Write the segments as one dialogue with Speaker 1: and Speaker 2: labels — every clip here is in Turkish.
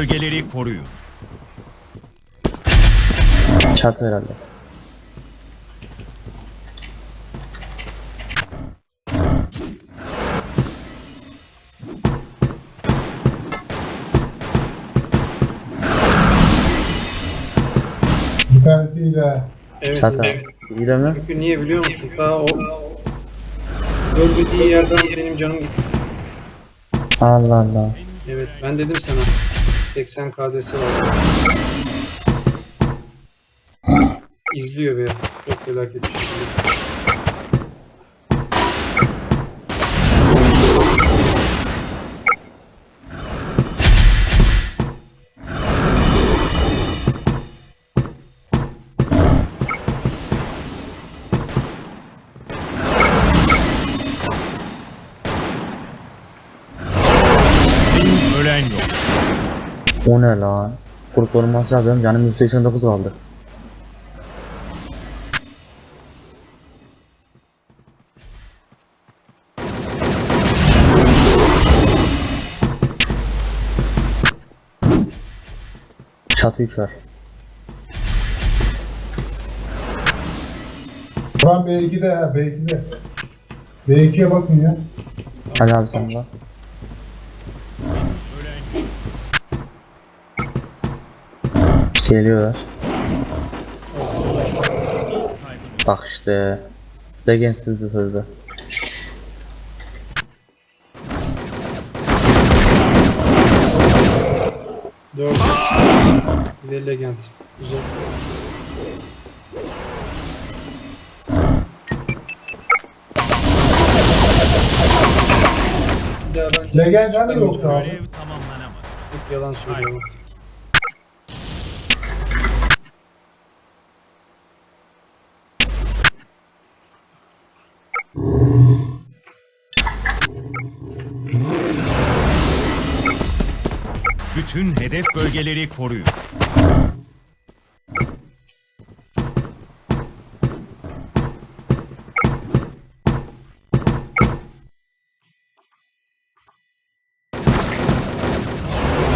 Speaker 1: bölgeleri koruyun.
Speaker 2: Çatı herhalde.
Speaker 3: Bir tanesiyle
Speaker 4: Evet.
Speaker 2: Çatı.
Speaker 4: evet.
Speaker 2: İyi de mi?
Speaker 4: Çünkü niye biliyor musun? Daha o öldüğü yerden benim canım gitti.
Speaker 2: Allah Allah.
Speaker 4: Evet ben dedim sana 80 KD'si var. İzliyor ve çok felaket bir şekilde.
Speaker 2: O ne lan? Kurt korunması yapıyorum canım 189 kaldı. Çatı 3 var.
Speaker 3: Lan B2'de ya B2'de. B2'ye bakın ya.
Speaker 2: Hadi abi sen bak. Geliyorlar. Bak işte. Legend sizde sözde.
Speaker 4: Dört. Bir de legend. Güzel. Bir daha ben
Speaker 3: Legend yoktu abi.
Speaker 4: Yalan söylüyorum.
Speaker 1: Bütün hedef bölgeleri koruyun.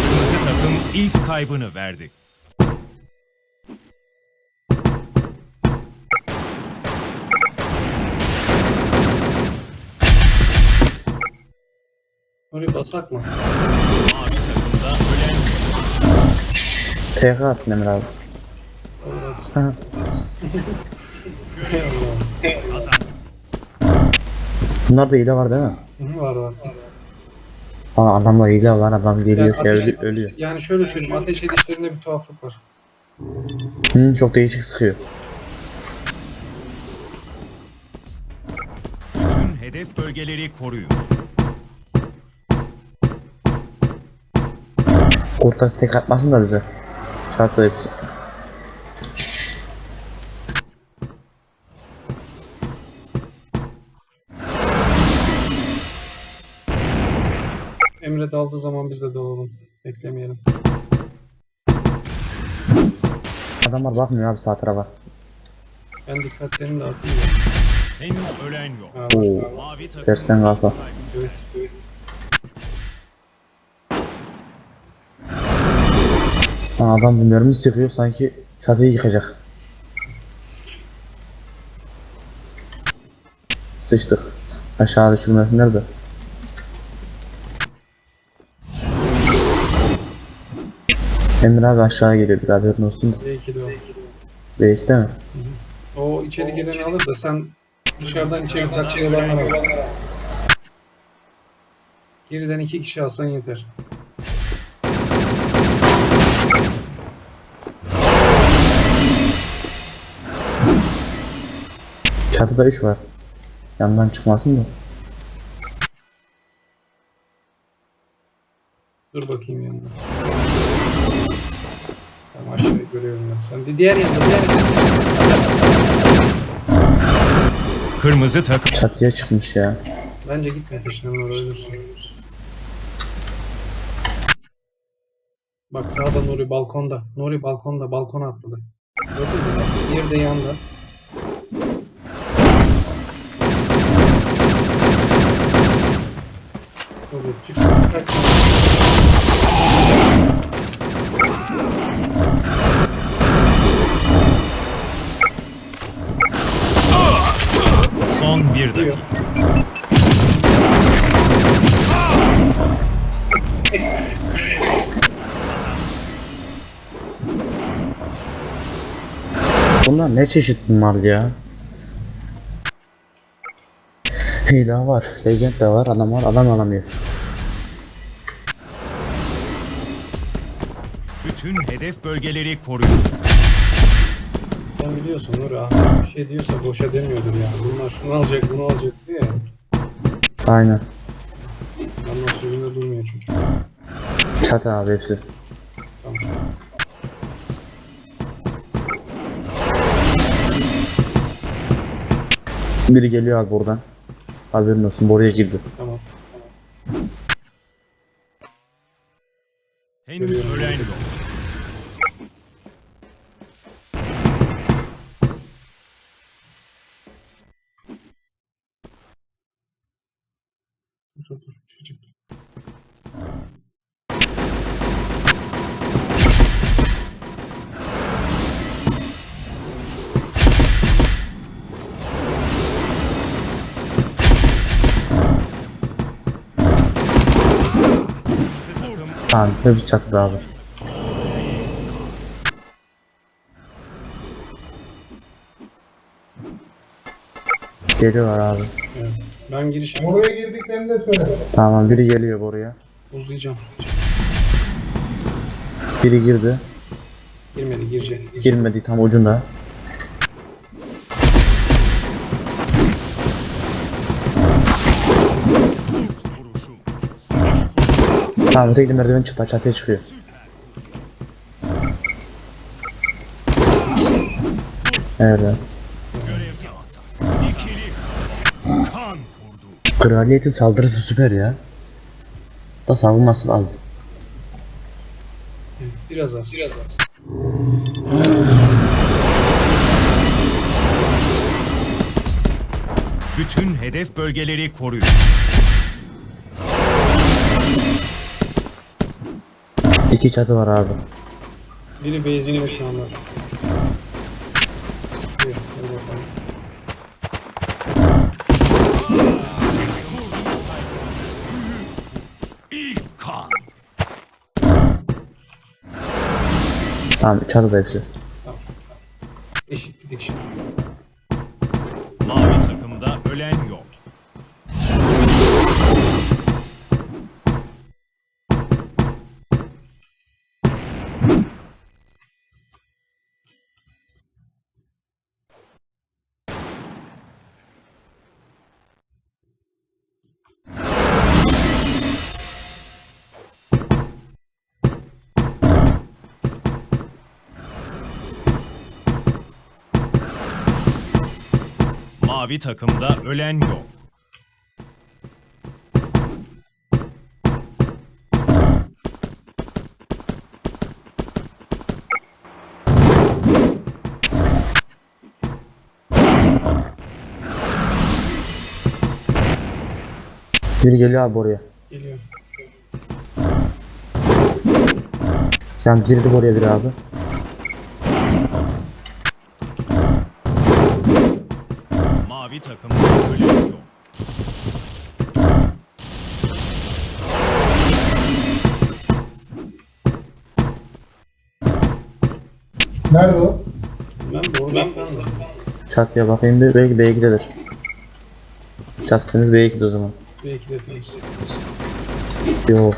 Speaker 1: Kırmızı takım ilk kaybını verdi.
Speaker 4: Orayı basak mı?
Speaker 1: Mavi.
Speaker 2: TK attın Emir abi.
Speaker 1: Kazandı.
Speaker 2: Bunlarda hile var değil mi?
Speaker 4: Hı, var var.
Speaker 2: Aa adamda hile var adam geliyor
Speaker 4: Yani,
Speaker 2: şey
Speaker 4: ateş,
Speaker 2: ölü- ölüyor.
Speaker 4: yani şöyle söyleyeyim, ateş edişlerinde bir tuhaflık var.
Speaker 2: Hı, çok değişik sıkıyor.
Speaker 1: Bütün hedef bölgeleri koruyun.
Speaker 2: Kurtak tek atmasın da bize. Çarptı hepsi.
Speaker 4: Emre daldığı zaman biz de dalalım. Beklemeyelim.
Speaker 2: Adamlar bakmıyor abi sağ tarafa.
Speaker 4: Ben dikkatlerini dağıtayım da.
Speaker 1: Henüz ölen yok.
Speaker 2: Oo.
Speaker 1: Mavi takım
Speaker 2: Tersten kafa.
Speaker 4: evet, evet.
Speaker 2: Lan adam bu mermi sıkıyor sanki çatıyı yıkacak. Sıçtık. Aşağı düşürmesinler de. Emir abi aşağı geliyor bir haberin olsun da.
Speaker 4: Belki de o.
Speaker 2: Belki de mi?
Speaker 4: O içeri gireni alır da sen dışarıdan içeri kaçıyorlarına bak. Geriden iki kişi alsan yeter.
Speaker 2: Çatıda 3 var. Yandan çıkmasın da.
Speaker 4: Dur bakayım yanına. Tamam aşağıya görüyorum ben. Sen de diğer yanda, diğer yanda.
Speaker 1: Kırmızı takım
Speaker 2: Çatıya çıkmış ya.
Speaker 4: Bence gitme peşinden oraya ölürsün. Bak sağda Nuri balkonda. Nuri balkonda. Balkona atladı. Gördün mü? Diğeri de yanda. Çıksın.
Speaker 1: Son bir dakika.
Speaker 2: Bunlar ne çeşit bunlar ya? Hile var, legend de var, adam var, adam alamıyor.
Speaker 1: Bütün hedef bölgeleri koruyun.
Speaker 4: Sen biliyorsun Nuri Ahmet bir şey diyorsa boşa demiyordur ya. Bunlar şunu alacak bunu alacak diye.
Speaker 2: Aynen.
Speaker 4: Ondan sözünde durmuyor çünkü.
Speaker 2: Çat abi hepsi.
Speaker 4: Tamam.
Speaker 2: Biri geliyor abi buradan. Haberin olsun, buraya girdi.
Speaker 4: Tamam.
Speaker 1: Henüz ölen yok.
Speaker 2: Tamam, hepsi çatıda abi. Geliyorlar abi.
Speaker 4: Evet. Ben giriş
Speaker 3: Oraya girdiklerini de söyle.
Speaker 2: Tamam, biri geliyor buraya.
Speaker 4: uzlayacağım.
Speaker 2: Biri girdi.
Speaker 4: Girmedi girecek. girecek.
Speaker 2: Girmedi tam ucunda. Tamam, öteki merdiven çıktı, çatıya çıkıyor. Evet. Kraliyetin saldırısı süper ya. Da savunması az.
Speaker 4: Biraz az. Biraz az.
Speaker 1: Bütün hedef bölgeleri koruyun.
Speaker 2: İki çatı var abi.
Speaker 4: Biri benzini ve şu anda. Sıkıyor. Hadi bakalım.
Speaker 2: Tamam çatıda hepsi.
Speaker 4: Eşitledik şimdi.
Speaker 1: Mavi Mavi takımda ölen yok.
Speaker 2: Biri geliyor abi oraya.
Speaker 4: Geliyor.
Speaker 2: Sen girdi oraya bir abi.
Speaker 1: Yok.
Speaker 3: Nerede o?
Speaker 4: Ben doğru ben de.
Speaker 2: Çatıya bakayım bir belki B2'dedir. Çatı temiz B2'de o zaman.
Speaker 4: De temiz.
Speaker 2: Yok.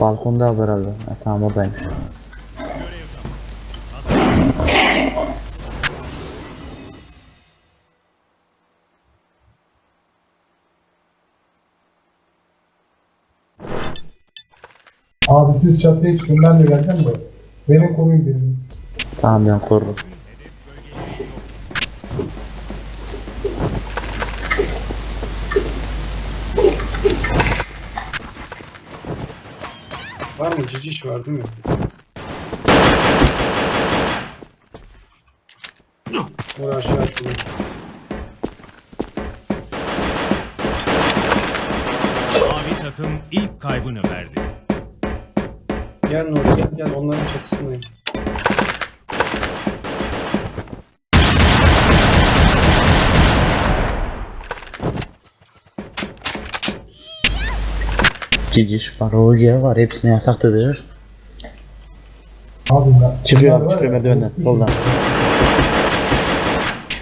Speaker 2: Balkonda abi herhalde. Ha, tamam oradaymış.
Speaker 3: Abi siz çatıya çıkın ben de geleceğim de. Beni koruyun biriniz.
Speaker 2: Tamam ben korurum.
Speaker 4: Var mı? Ciciş var değil mi? Oraya aşağı atılıyor.
Speaker 1: Mavi takım ilk kaybını verdi.
Speaker 4: Gel Nuri gel gel onların çatısındayım.
Speaker 2: Ciciş var, Roger var. Hepsine yasaktır.
Speaker 3: Abi ben.
Speaker 2: Çıkıyor abi, çıkıyor merdivenden, soldan.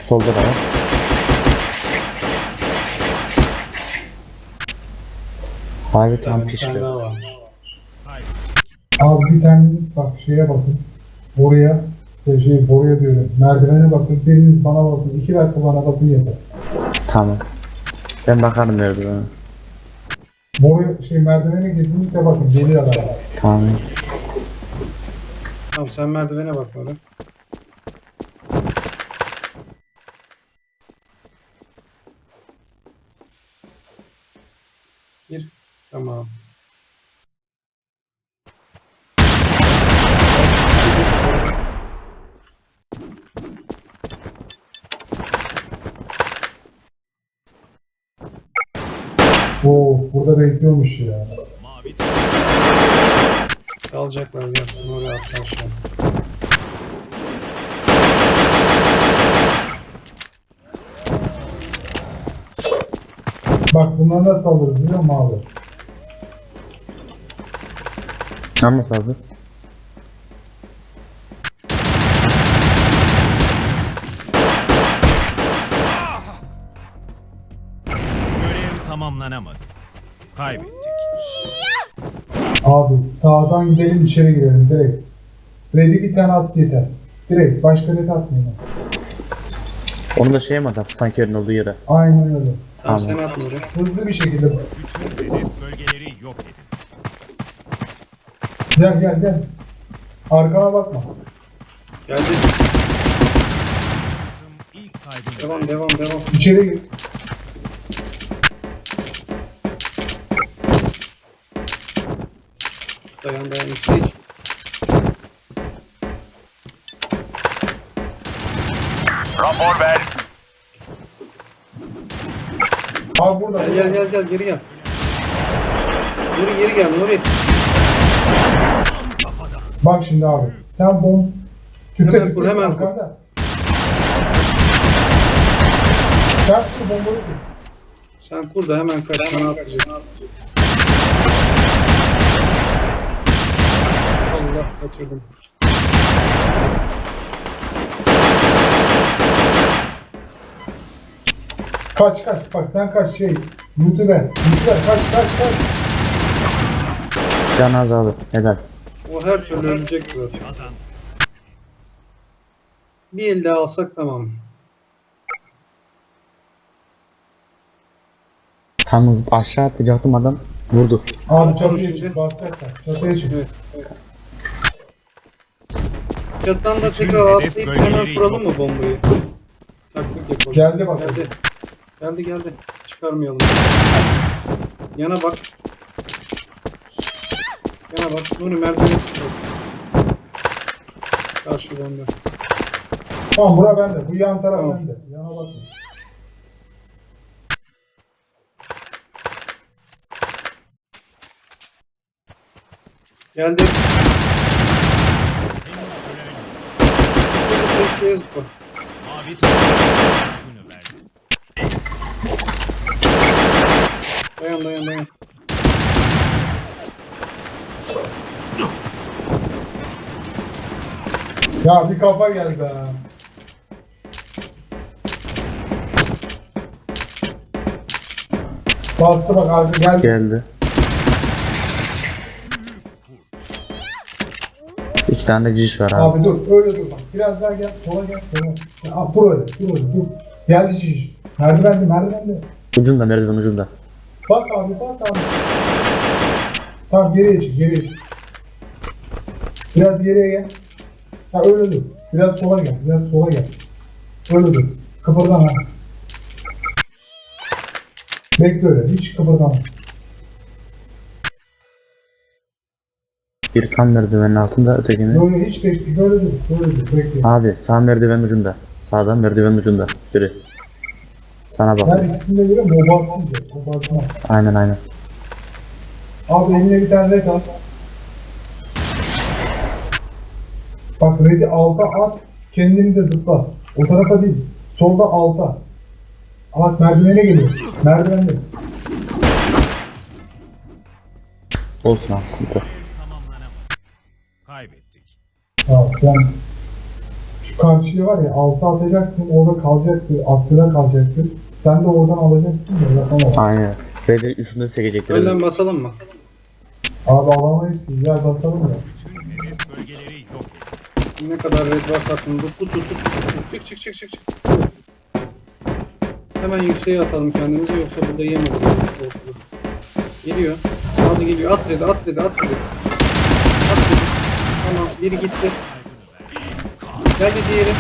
Speaker 2: Solda da var. Abi tam
Speaker 4: Bir tane
Speaker 2: pişti.
Speaker 4: daha varmış.
Speaker 3: Abi bir taneniz bak şeye bakın. Oraya e, şey boruya diyorum. Merdivene bakın. Biriniz bana bakın. iki dakika bana bakın yeter.
Speaker 2: Tamam. Ben bakarım merdivene.
Speaker 3: Boruya şey merdivene kesinlikle bakın. Geliyor adam.
Speaker 2: Tamam.
Speaker 4: Tamam sen merdivene bak Nuri. Bir. Tamam.
Speaker 3: Oo burada bekliyormuş ya.
Speaker 1: Mavi
Speaker 4: Alacaklar gel. Nuri atla aşağı.
Speaker 3: Bak bunları nasıl alırız biliyor musun abi?
Speaker 2: Anlat abi.
Speaker 1: Tamamlanamadı. Kaybettik.
Speaker 3: Abi sağdan gidelim içeri girelim direkt. Red'i bir tane at yeter. Direkt başka red atmayın.
Speaker 2: Onu da şeye mi atar? Tankerin olduğu yere.
Speaker 3: Aynen öyle.
Speaker 4: Tamam sen at Nuri.
Speaker 3: Hızlı bir şekilde.
Speaker 1: Bütün hedef bölgeleri yok edin.
Speaker 3: Gel gel gel. Arkana bakma.
Speaker 4: Geldi.
Speaker 1: Takım ilk kaybını
Speaker 4: Devam devam devam.
Speaker 3: İçeri gir.
Speaker 4: Dayan dayan iç iç.
Speaker 1: Rapor ver.
Speaker 3: Abi burada.
Speaker 4: Gel gel gel gel geri gel. Nuri geri gel Nuri.
Speaker 3: Bak şimdi abi. Sen bomb tüpe
Speaker 4: Hemen
Speaker 3: tüpe
Speaker 4: kur, hemen kur.
Speaker 3: arkanda. Sen kur bombayı kur.
Speaker 4: Sen kur da hemen kaç sana atlayacak. Allah kaçırdım.
Speaker 3: Kaç kaç. Bak sen kaç şey. YouTube. YouTube kaç kaç kaç.
Speaker 2: Can az abi. Helal.
Speaker 4: O her türlü ölecek zaten. Bir el daha alsak tamam.
Speaker 2: Tam hızlı aşağı atlayacaktım adam. Vurdu.
Speaker 3: Abi çatıya çık. Basacaklar. Çatıya çık.
Speaker 4: Evet. Çattan da tekrar atlayıp hemen kuralım mı bombayı? Taktik yapalım.
Speaker 3: Geldi bak.
Speaker 4: Geldi. Geldi geldi. Çıkarmayalım. Yana bak. Yana bak. Nuri merdiveni sıkıyor. Karşı bende.
Speaker 3: Tamam bura bende. Bu yan taraf
Speaker 4: Tamam.
Speaker 3: bende. Yana bakma.
Speaker 4: Geldi. Zıpla zıpla.
Speaker 1: Mavi takım kaybını verdi.
Speaker 4: Dayan dayan dayan.
Speaker 3: Ya bir kafa geldi ha. Bastı bak arka geldi.
Speaker 2: Geldi. İki tane de ciciş var abi.
Speaker 3: Abi dur öyle dur bak. Biraz daha gel. Sola gel sola. Ya, abi, dur öyle. Dur öyle dur. Geldi şiş. Merdivende merdivende.
Speaker 2: Ucunda merdiven ucunda.
Speaker 3: Bas abi bas abi. Tamam geriye çık geriye çık. Biraz geriye gel. Ha öyle dur. Biraz sola gel. Biraz sola gel. Öyle dur. Kıpırdama. Bekle öyle. Hiç kıpırdama.
Speaker 2: Bir kan merdivenin altında ötekini.
Speaker 3: Böyle hiç bekle. Böyle dur. Böyle dur. Bekle.
Speaker 2: Abi sağ merdiven ucunda. Sağdan merdiven ucunda. Biri. Sana bak.
Speaker 3: ikisini de görüyorum. O basmaz. ya, O basmaz.
Speaker 2: Aynen aynen.
Speaker 3: Abi eline bir tane red al. Bak red'i alta at. Kendini de zıpla. O tarafa değil. Solda alta. At merdivene geliyor. Merdivende.
Speaker 2: Olsun abi sıkıntı.
Speaker 1: Kaybettik.
Speaker 3: Tamam yani şu karşıya var ya alta atacaktın orada kalacaktı askıda kalacaktı. Sen de oradan alacaktın ya yapamam.
Speaker 2: Aynen. Ve de üstünde sekecekler.
Speaker 4: Önden basalım mı?
Speaker 3: Abi alamayız ki gel basalım ya.
Speaker 1: Tüm hedef bölgeleri yok edin.
Speaker 4: Ne kadar red varsa atın. Tut tut tut tut. tut. Çık çık çık çık çık. Hemen yükseğe atalım kendimizi yoksa burada yemedik. Geliyor. Sağda geliyor. At red'i at red'i at red'i. Biri gitti. Geldi diğeri.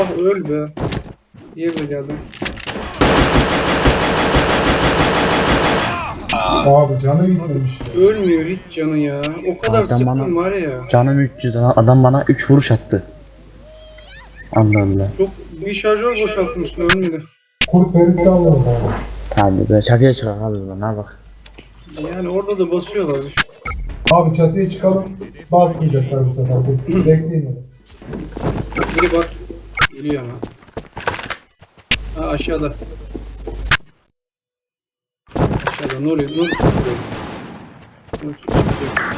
Speaker 4: Allah öl be. Diğeri de geldi.
Speaker 3: Abi canı gitmemiş.
Speaker 4: Ölmüyor hiç canı ya. O kadar
Speaker 2: Adam bana-
Speaker 4: var ya.
Speaker 2: Canım 300 adam- adam bana 3 vuruş attı. Allah Allah.
Speaker 4: Çok bir şarjör boşaltmışsın ölmedi.
Speaker 3: Kurt verisi alalım abi.
Speaker 2: Hadi be çatıya çıkalım abi ne bak.
Speaker 4: Yani orada da basıyorlar.
Speaker 3: Abi çatıya çıkalım. Basmayacaklar bu sefer. Bekleyin hadi.
Speaker 4: Biri bak. Geliyor ama. Ha aşağıda. Aşağıda ne oluyor? Ne oluyor? Ne oluyor?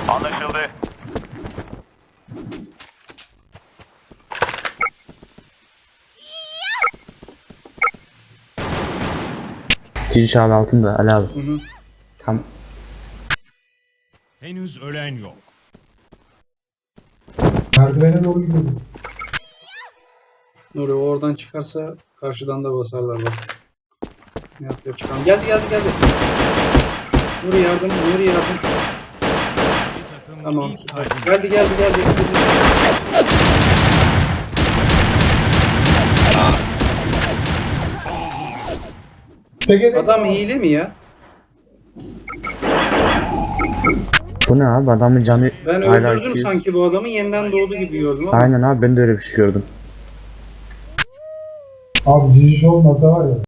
Speaker 1: Anlaşıldı.
Speaker 2: Giriş abi altında Ali abi.
Speaker 4: Hı hı.
Speaker 2: Tam
Speaker 1: Henüz ölen yok.
Speaker 3: Merdivene doğru gidiyoruz.
Speaker 4: Ne oluyor? O Oradan çıkarsa karşıdan da basarlar bak. Ne yapıyor çıkan? Geldi geldi geldi. Nuri yardım, Nuri yardım. Tamam süper. Geldi geldi geldi.
Speaker 3: Peki
Speaker 4: Adam hile mi ya?
Speaker 2: bu ne abi adamın canı
Speaker 4: Ben
Speaker 2: hala
Speaker 4: öldürdüm
Speaker 2: 200.
Speaker 4: sanki bu adamı yeniden doğdu gibi gördüm ama.
Speaker 2: Aynen abi ben de öyle bir şey gördüm.
Speaker 3: Abi cici olmasa var ya.